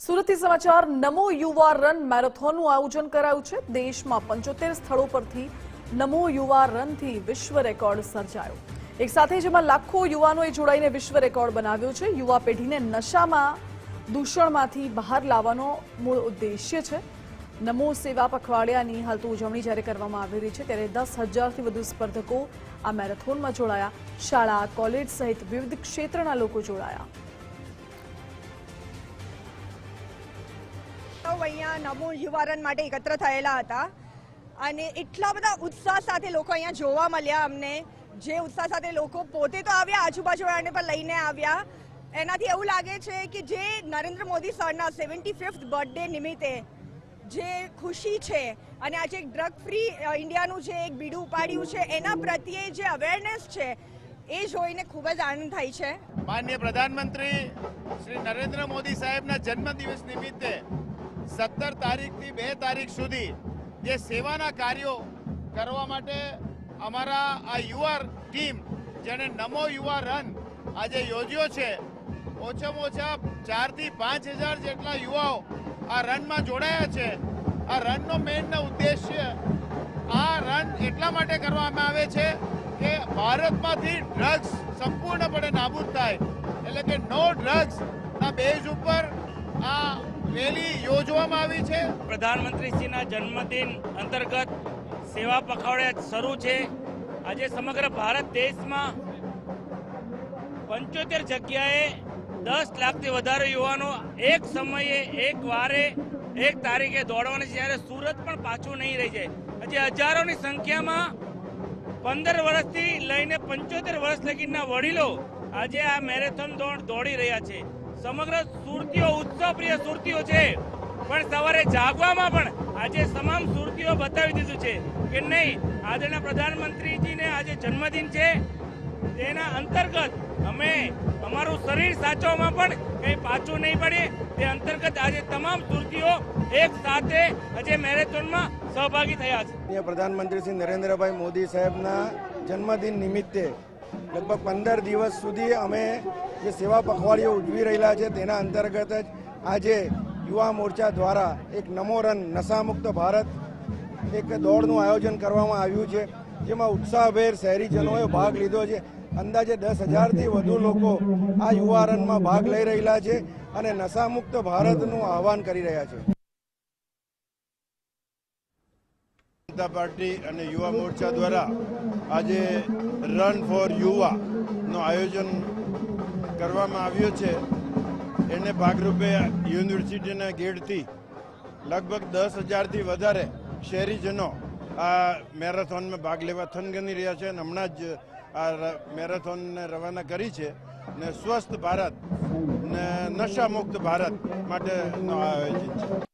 સુરતથી સમાચાર, નમો યુવા રન મેરેથોનનું આયોજન કરાયું છે. દેશમાં પંચોતેર સ્થળો પરથી નમો યુવા રનથી વિશ્વ રેકોર્ડ સર્જાયો. એક સાથે જેમાં લાખો યુવાનોએ જોડાઈને વિશ્વ રેકોર્ડ બનાવ્યો છે. યુવા પેઢીને નશામાં, દૂષણમાંથી બહાર લાવવાનો મૂળ ઉદ્દેશ્ય છે. નમો સેવા પખવાડિયાની હાલ તો ઉજવણી જ્યારે કરવામાં આવી રહી છે, ત્યારે દસ હજારથી વધુ સ્પર્ધકો આ મેરેથોનમાં જોડાયા. શાળા, કોલેજ સહિત વિવિધ ક્ષેત્રના લોકો જોડાયા. સૌ અહીંયા નમો યુવારન માટે એકત્ર થયેલા હતા. અને એટલા બધા ઉત્સાહ સાથે લોકો અહીંયા જોવા મળ્યા અમને. જે ઉત્સાહ સાથે લોકો પોતે તો આવ્યા આજુબાજુવાળાને પણ લઈને આવ્યા. એનાથી એવું લાગે છે કે જે નરેન્દ્ર મોદી સરના સેવન્ટી ફિફ્થ બર્થડે નિમિત્તે જે ખુશી છે અને આજે એક ડ્રગ ફ્રી ઇન્ડિયાનું જે એક બીડું ઉપાડ્યું છે, એના પ્રત્યે જે અવેરનેસ છે, એ જોઈને ખૂબ જ આનંદ થાય છે. માન્ય પ્રધાનમંત્રી શ્રી નરેન્દ્ર મોદી સાહેબના જન્મદિવસ નિમિત્તે સત્તર તારીખથી બે તારીખ સુધી જે સેવાના કાર્યો કરવા માટે અમારા આ યુવા ટીમ જેણે નમો યુવા રન આજે યોજ્યો છે, ઓછામાં ઓછા ચારથી પાંચ હજાર જેટલા યુવાઓ આ રનમાં જોડાયા છે. આ રનનો મેઇન ઉદ્દેશ્ય આ રન એટલા માટે કરવામાં આવે છે કે ભારતમાંથી ડ્રગ્સ સંપૂર્ણપણે નાબૂદ થાય. એટલે કે નો ડ્રગ્સ ના બેઝ ઉપર આ રેલી યોજવામાં આવી છે. પ્રધાનમંત્રીશ્રીના જન્મદિન અંતર્ગત સેવા પખવાડિયા શરૂ છે. આજે સમગ્ર ભારત દેશમાં પંચોતેર જગ્યાએ દસ લાખથી વધારે યુવાનો એક સમયે, એક વારે, એક તારીખે દોડવાની જ્યારે સુરત પણ પાછું નહીં રહી જાય. હજી હજારોની સંખ્યામાં પંદર વર્ષથી લઈને પંચોતેર વર્ષ લગીના વડીલો આજે આ મેરેથોન દોડ દોડી રહ્યા છે. સમગ્ર સુરતીઓ, ઉત્સવપ્રિય સુરતીઓ છે. પણ સવારે જાગવામાં પણ આજે તમામ સુરતીઓ બતાવી દીધું છે કે નહીં, આદરણીય પ્રધાનમંત્રીજીને આજે જન્મદિન છે. તેના અંતર્ગત અમે અમારું શરીર સાચવવામાં પણ કંઈ પાછું નહીં પડે. તે અંતર્ગત આજે તમામ સુરતીઓ એક સાથે આજે મેરેથોનમાં સહભાગી થયા છે. પ્રધાનમંત્રી શ્રી નરેન્દ્રભાઈ મોદી સાહેબના જન્મદિન નિમિત્તે લગભગ પંદર દિવસ સુધી અમે જે સેવા પખવાડિયો ઉજવી રહેલા છે, તેના અંતર્ગત જ આજે યુવા મોરચા દ્વારા એક નમો રન, નશામુક્ત ભારત એક દોડનું આયોજન કરવામાં આવ્યું છે, જેમાં ઉત્સાહભેર શહેરીજનોએ ભાગ લીધો છે. અંદાજે દસ હજારથી વધુ લોકો આ યુવા રનમાં ભાગ લઈ રહેલા છે અને નશામુક્ત ભારતનું આહવાન કરી રહ્યા છે. જનતા પાર્ટી અને યુવા મોરચા દ્વારા આજે રન ફોર યુવાનું આયોજન કરવામાં આવ્યું છે. એને ભાગરૂપે યુનિવર્સિટીના ગેટથી લગભગ દસ હજારથી વધારે શહેરીજનો આ મેરેથોનમાં ભાગ લેવા થનગની રહ્યા છે અને હમણાં જ આ મેરેથોનને રવાના કરી છે ને સ્વસ્થ ભારત ને નશામુક્ત ભારત માટેનો આયોજન છે.